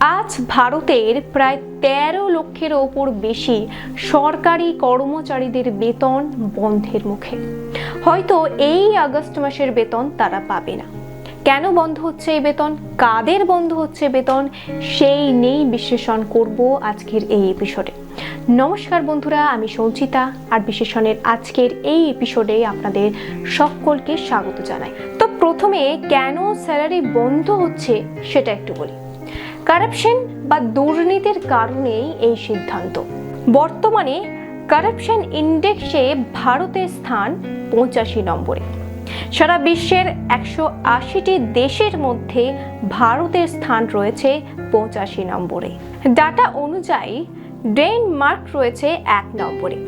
আজ ভারতের প্রায় তেরো লক্ষের ওপর বেশি সরকারি কর্মচারীদের বেতন বন্ধের মুখে। হয়তো এই আগস্ট মাসের বেতন তারা পাবে না। কেন বন্ধ হচ্ছে এই বেতন? কাদের বন্ধ হচ্ছে বেতন? সেই নেই বিশ্লেষণ করব আজকের এই এপিসোডে নমস্কার বন্ধুরা, আমি সঞ্চিতা, আর বিশেষণের আজকের এই এপিসোডে আপনাদের সকলকে স্বাগত জানাই। তো প্রথমে কেন স্যালারি বন্ধ হচ্ছে সেটা একটু বলি। কারাপশন বা দুর্নীতির কারণেই এই সিদ্ধান্ত। বর্তমানে কারাপশন ইন্ডেক্সে ভারতের স্থান পঁচাশি নম্বরে। সারা বিশ্বের একশো আশিটি দেশের মধ্যে ভারতের স্থান রয়েছে পঁচাশি নম্বরে। ডাটা অনুযায়ী ডেনমার্ক রয়েছে এক নম্বরে।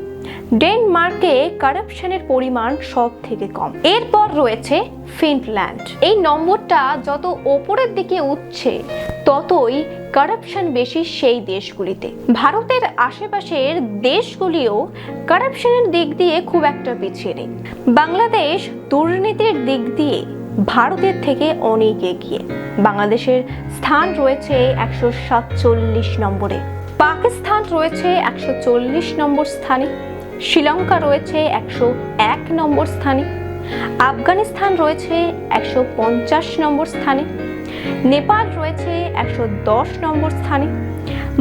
ডেনমার্কে কারাপশনের পরিমাণ সব থেকে কম। এরপর রয়েছে ফিনল্যান্ড এই নম্বরটা যত ওপরের দিকে উঠছে ততই কারাপশন বেশি সেই দেশগুলিতে। ভারতের আশেপাশের দেশগুলিও কারাপশনের দিক দিয়ে খুব একটা পিছিয়ে নেই। বাংলাদেশ দুর্নীতির দিক দিয়ে ভারতের থেকে অনেক এগিয়ে। বাংলাদেশের স্থান রয়েছে একশো সাতচল্লিশ নম্বরে। পাকিস্তান রয়েছে একশো চল্লিশ নম্বর স্থানে। শ্রীলঙ্কা রয়েছে একশো এক নম্বর স্থানে। আফগানিস্তান রয়েছে একশো পঞ্চাশ নম্বর স্থানে, নেপাল রয়েছে একশো দশ নম্বর স্থানে,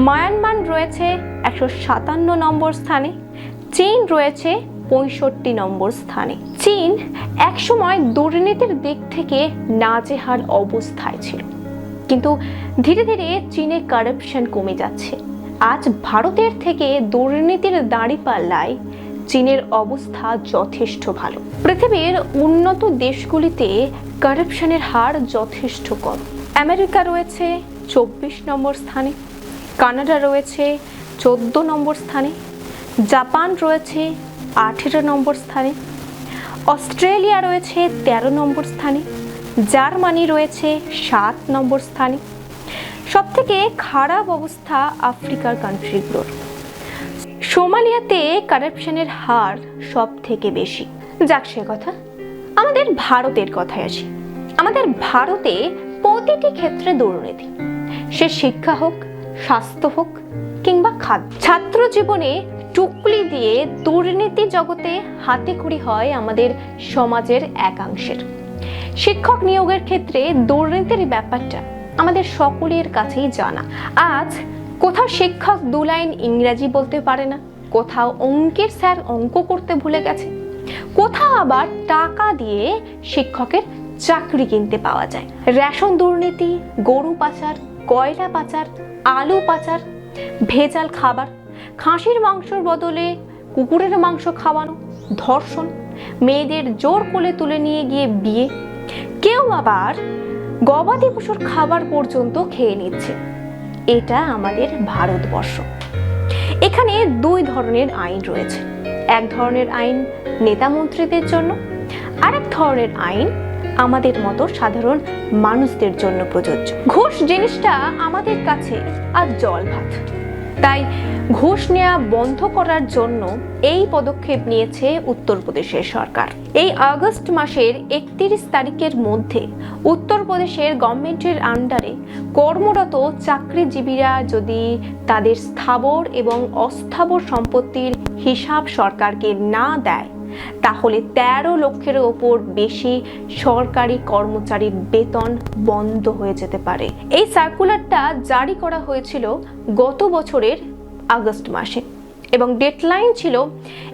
মায়ানমার রয়েছে একশো সাতান্ন নম্বর স্থানে, চীন রয়েছে পঁয়ষট্টি নম্বর স্থানে। চীন একসময় দুর্নীতির দিক থেকে নাজেহাল অবস্থায় ছিল, কিন্তু ধীরে ধীরে চীনে কারাপশন কমে যাচ্ছে। আজ ভারতের থেকে দুর্নীতির দাঁড়িপাল্লায় চীনের অবস্থা যথেষ্ট ভালো। পৃথিবীর উন্নত দেশগুলিতে কারাপশনের হার যথেষ্ট কম। আমেরিকা রয়েছে চব্বিশ নম্বর স্থানে, কানাডা রয়েছে চোদ্দ নম্বর স্থানে, জাপান রয়েছে আঠেরো নম্বর স্থানে, অস্ট্রেলিয়া রয়েছে তেরো নম্বর স্থানে, জার্মানি রয়েছে সাত নম্বর স্থানে। সবথেকে খারাপ অবস্থা আফ্রিকার কান্ট্রিগুলোর সোমালিয়াতে কারাপশনের হার সব থেকে বেশি। যাক সে কথা, আমাদের ভারতের কথায় আসি। আমাদের ভারতে প্রতিটি ক্ষেত্রে দুর্নীতি। সে শিক্ষা হোক, স্বাস্থ্য হোক, কিংবা খাদ্য। ছাত্র জীবনে টুকলি দিয়ে দুর্নীতি জগতে হাতে খড়ি হয় আমাদের সমাজের একাংশের। শিক্ষক নিয়োগের ক্ষেত্রে দুর্নীতির ব্যাপারটা আমাদের সকলের কাছেই জানা। আজ কোথাও শিক্ষক দু লাইন ইংরাজি বলতে পারে না, কোথাও অঙ্কের স্যার অঙ্ক করতে ভুলে গেছে, কোথাও আবার টাকা দিয়ে শিক্ষকের চাকরি কিনতে পাওয়া যায়। রেশন দুর্নীতি, গরু পাচার, কয়লা পাচার, আলু পাচার, ভেজাল খাবার, খাসির মাংসর বদলে কুকুরের মাংস খাওয়ানো, ধর্ষণ, মেয়েদের জোর কোলে তুলে নিয়ে গিয়ে বিয়ে। কেউ আবার গবাদি পশুর খাবার পর্যন্ত খেয়ে নিচ্ছে। এটা আমাদের ভারতবর্ষ। এখানে দুই ধরনের আইন রয়েছে। এক ধরনের আইন নেতা মন্ত্রীদের জন্য আর এক ধরনের আইন আমাদের মতো সাধারণ মানুষদের জন্য প্রযোজ্য। ঘুষ জিনিসটা আমাদের কাছে আর জল ভাত তাই ঘুষ নেওয়া বন্ধ করার জন্য এই পদক্ষেপ নিয়েছে উত্তরপ্রদেশের সরকার। এই আগস্ট মাসের একত্রিশ তারিখের মধ্যে উত্তরপ্রদেশের গভর্নমেন্টের আন্ডারে কর্মরত চাকরিজীবীরা যদি তাদের স্থাবর এবং অস্থাবর সম্পত্তির হিসাব সরকারকে না দেয় তাহলে তেরো লক্ষের ওপর বেশি সরকারি কর্মচারীর বেতন বন্ধ হয়ে যেতে পারে। এই সার্কুলারটা জারি করা হয়েছিল গত বছরের আগস্ট মাসে এবং ডেডলাইন ছিল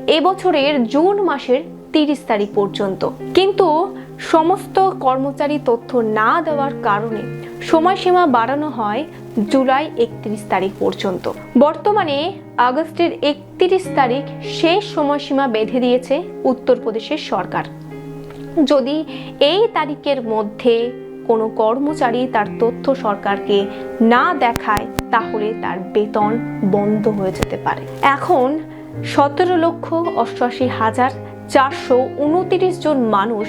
এবছরের জুন মাসের তিরিশ তারিখ পর্যন্ত। কিন্তু সমস্ত কর্মচারী তথ্য না দেওয়ার কারণে সময়সীমা বাড়ানো হয় জুলাই একত্রিশ তারিখ পর্যন্ত। বর্তমানে আগস্টের একত্রিশ তারিখ শেষ সময়সীমা বেঁধে দিয়েছে উত্তরপ্রদেশের সরকার। যদি এই তারিখের মধ্যে কোনো কর্মচারী তার তথ্য সরকারকে না দেখায়, তাহলে তার বেতন বন্ধ হয়ে যেতে পারে। এখন সতেরো লক্ষ অষ্টআশি হাজার চারশো উনতিরিশ জন মানুষ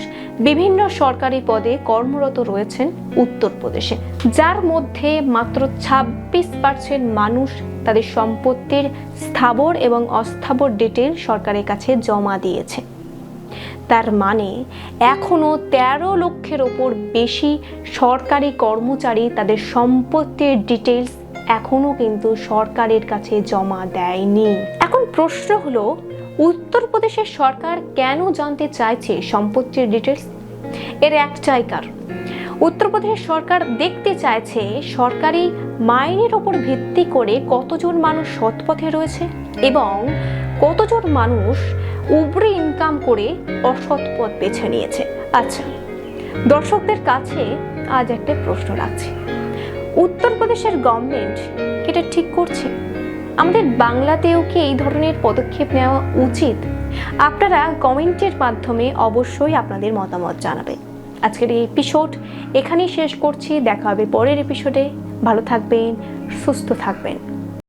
বিভিন্ন সরকারি পদে কর্মরত রয়েছেন উত্তরপ্রদেশে, যার মধ্যে মাত্র ছাব্বিশ পার্সেন্ট মানুষ তাদের সম্পত্তির স্থাবর এবং অস্থাবর ডিটেল সরকারের কাছে জমা দিয়েছে। তার মানে এখনও তেরো লক্ষের ওপর বেশি সরকারি কর্মচারী তাদের সম্পত্তির ডিটেলস এখনও কিন্তু সরকারের কাছে জমা দেয়নি। এখন প্রশ্ন হলো উত্তরপ্রদেশের সরকার কেন জানতে চাইছে সম্পত্তির ডিটেলস এর একটাই কারণ, উত্তরপ্রদেশের সরকার দেখতে চাইছে সরকারি মাইনের ওপর ভিত্তি করে কতজন মানুষ সৎপথে রয়েছে এবং কতজন মানুষ উবরে ইনকাম করে অসৎ পথ বেছে নিয়েছে। আচ্ছা দর্শকদের কাছে আজ একটা প্রশ্ন রাখছি। উত্তরপ্রদেশের গভর্নমেন্ট এটা ঠিক করছে? আমাদের বাংলাতেও কি এই ধরনের পদক্ষেপ নেওয়া উচিত? আপনারা কমেন্টের মাধ্যমে অবশ্যই আপনাদের মতামত জানাবেন। আজকের এই এপিসোড এখানেই শেষ করছি। দেখা হবে পরের এপিসোডে ভালো থাকবেন, সুস্থ থাকবেন।